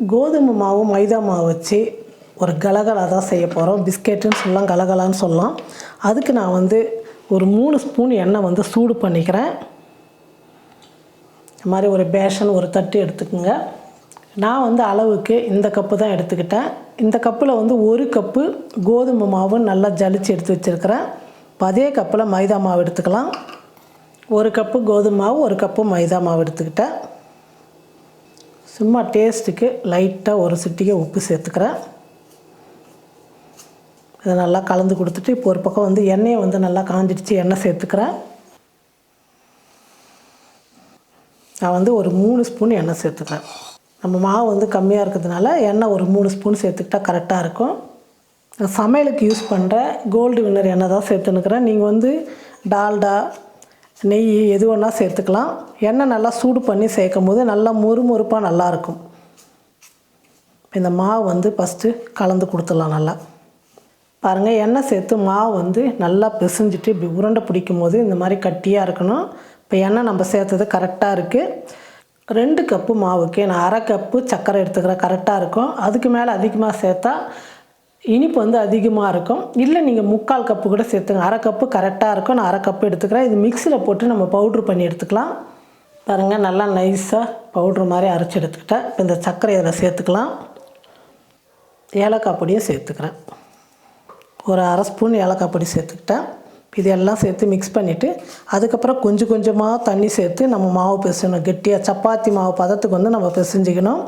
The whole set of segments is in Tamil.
கோதுமை மாவு மைதா மாவு வச்சு ஒரு கலகலா தான் செய்ய போகிறோம் பிஸ்கெட்டுன்னு சொல்லலாம் கலகலான்னு சொல்லலாம். அதுக்கு நான் வந்து ஒரு மூணு ஸ்பூன் எண்ணெய் வந்து சூடு பண்ணிக்கிறேன். இந்த மாதிரி ஒரு பேஷன் ஒரு தட்டு எடுத்துக்கோங்க. நான் வந்து அளவுக்கு இந்த கப்பு தான் எடுத்துக்கிட்டேன். இந்த கப்பில் வந்து ஒரு கப்பு கோதுமை மாவு நல்லா ஜலிச்சு எடுத்து வச்சுருக்கிறேன். அதே கப்பில் மைதா மாவு எடுத்துக்கலாம். ஒரு கப்பு கோதுமை மாவு ஒரு கப்பு மைதா மாவு எடுத்துக்கிட்டேன். சும்மா டேஸ்ட்டுக்கு லைட்டாக ஒரு சிட்டிகை உப்பு சேர்த்துக்கிறேன். இதை நல்லா கலந்து கொடுத்துட்டு இப்போ ஒரு பக்கம் வந்து எண்ணெயை வந்து நல்லா காஞ்சிடுச்சு எண்ணெய் சேர்த்துக்கிறேன். நான் வந்து ஒரு மூணு ஸ்பூன் எண்ணெய் சேர்த்துக்கிறேன். நம்ம மாவு வந்து கம்மியாக இருக்கிறதுனால எண்ணெய் ஒரு மூணு ஸ்பூன் சேர்த்துக்கிட்டா கரெக்டாக இருக்கும். நான் சமையலுக்கு யூஸ் பண்ணுற கோல்டு வின்னர் எண்ணெய் தான் சேர்த்துனுக்கிறேன் நீங்கள் வந்து டால்டா நெய் எது வேணால் சேர்த்துக்கலாம். எண்ணெய் நல்லா சூடு பண்ணி சேர்க்கும் போது நல்லா மொறுமொறுப்பாக நல்லாயிருக்கும். இந்த மாவு வந்து ஃபஸ்ட்டு கலந்து கொடுத்துடலாம் நல்லா. பாருங்கள் எண்ணெய் சேர்த்து மாவு வந்து நல்லா பிசைஞ்சிட்டு இப்படி உருண்டை பிடிக்கும் போது இந்த மாதிரி கட்டியாக இருக்கணும். இப்போ எண்ணெய் நம்ம சேர்த்தது கரெக்டாக இருக்குது ரெண்டு கப்பு மாவுக்கு நான் அரை கப்பு சர்க்கரை எடுத்துக்கிறேன். கரெக்டாக இருக்கும். அதுக்கு மேலே அதிகமாக சேர்த்தா இனிப்பு வந்து அதிகமாக இருக்கும். இல்லை நீங்கள் முக்கால் கப்பு கூட சேர்த்துங்க. அரை கப்பு கரெக்டாக இருக்கும். நான் அரை கப்பு எடுத்துக்கிறேன். இது மிக்சியில் போட்டு நம்ம பவுட்ரு பண்ணி எடுத்துக்கலாம். பாருங்கள் நல்லா நைஸாக பவுட்ரு மாதிரி அரைச்சி எடுத்துக்கிட்டேன். இப்போ இந்த சர்க்கரை இதில் சேர்த்துக்கலாம். ஏலக்காய் பொடியும் சேர்த்துக்கிறேன். ஒரு அரை ஸ்பூன் ஏலக்காய் பொடி சேர்த்துக்கிட்டேன். இது எல்லாம் சேர்த்து மிக்ஸ் பண்ணிவிட்டு அதுக்கப்புறம் கொஞ்சம் கொஞ்சமாக தண்ணி சேர்த்து நம்ம மாவு பிசையணும் கெட்டியாக சப்பாத்தி மாவு பதத்துக்கு வந்து நம்ம பிசைஞ்சிக்கணும்.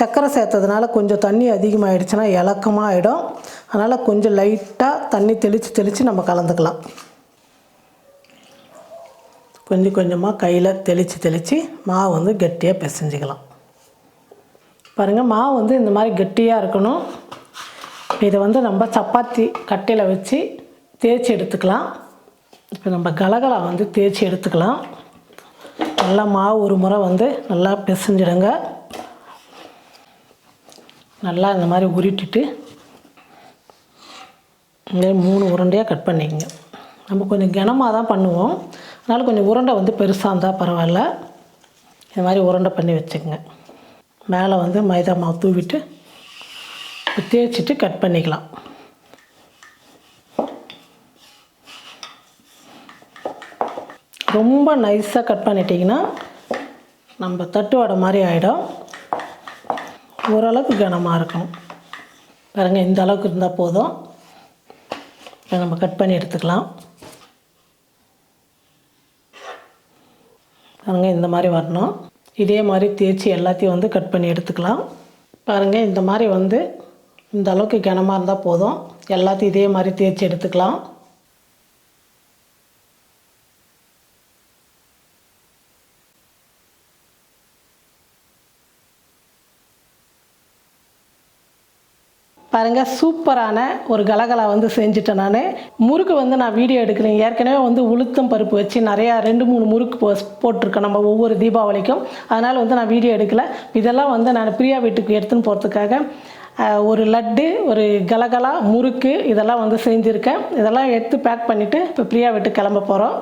சர்க்கரை சேர்த்ததுனால கொஞ்சம் தண்ணி அதிகமாகிடுச்சுன்னா இலக்கமாக ஆகிடும் அதனால் கொஞ்சம் லைட்டாக தண்ணி தெளித்து தெளித்து நம்ம கலந்துக்கலாம். கொஞ்சம் கொஞ்சமாக கையில் தெளித்து தெளித்து மாவு வந்து கெட்டியாக பிசைஞ்சிக்கலாம். பாருங்கள் மாவு வந்து இந்த மாதிரி கெட்டியாக இருக்கணும். இதை வந்து நம்ம சப்பாத்தி கட்டையில் வச்சு தேய்ச்சி எடுத்துக்கலாம். இப்போ நம்ம கலகலா வந்து தேய்ச்சி எடுத்துக்கலாம். நல்லா மாவு ஒரு முறை வந்து நல்லா பிசைஞ்சிடுங்க. நல்லா இந்த மாதிரி உருட்டிட்டு இந்த மூணு உருண்டையாக கட் பண்ணிக்கங்க. நம்ம கொஞ்சம் கனமாக தான் பண்ணுவோம். அதனால் கொஞ்சம் உருண்டை வந்து பெருசாக இருந்தால் பரவாயில்ல. இந்த மாதிரி உருண்டை பண்ணி வச்சுக்கோங்க. மேலே வந்து மைதா மாவு தூவிட்டு தேய்ச்சிட்டு கட் பண்ணிக்கலாம். ரொம்ப நைஸாக கட் பண்ணிட்டிங்கன்னா நம்ம தட்டு வடை மாதிரி ஆகிடும் ஓரளவுக்கு கனமாக இருக்கும் பாருங்கள் இந்த அளவுக்கு இருந்தால் போதும். இப்போ நம்ம கட் பண்ணி எடுத்துக்கலாம். பாருங்கள் இந்த மாதிரி வரணும். இதே மாதிரி தேய்ச்சி எல்லாத்தையும் வந்து கட் பண்ணி எடுத்துக்கலாம். பாருங்கள் இந்த மாதிரி வந்து இந்த அளவுக்கு கனமாக இருந்தால் போதும். எல்லாத்தையும் இதே மாதிரி தேய்ச்சி எடுத்துக்கலாம். பாருங்கள் சூப்பரான ஒரு கலகலா வந்து செஞ்சுட்டேன் நான். முறுக்கு வந்து நான் வீடியோ எடுக்கிறேன் ஏற்கனவே வந்து உளுத்தம் பருப்பு வச்சு நிறையா ரெண்டு மூணு முறுக்கு போ போட்டிருக்கேன் நம்ம ஒவ்வொரு தீபாவளிக்கும். அதனால் வந்து நான் வீடியோ எடுக்கலை. இதெல்லாம் வந்து நான் பிரியா வீட்டுக்கு எடுத்துன்னு போகிறதுக்காக ஒரு லட்டு ஒரு கலகலா முறுக்கு இதெல்லாம் வந்து செஞ்சுருக்கேன். இதெல்லாம் எடுத்து பேக் பண்ணிவிட்டு இப்போ பிரியா வீட்டுக்கு கிளம்ப போகிறோம்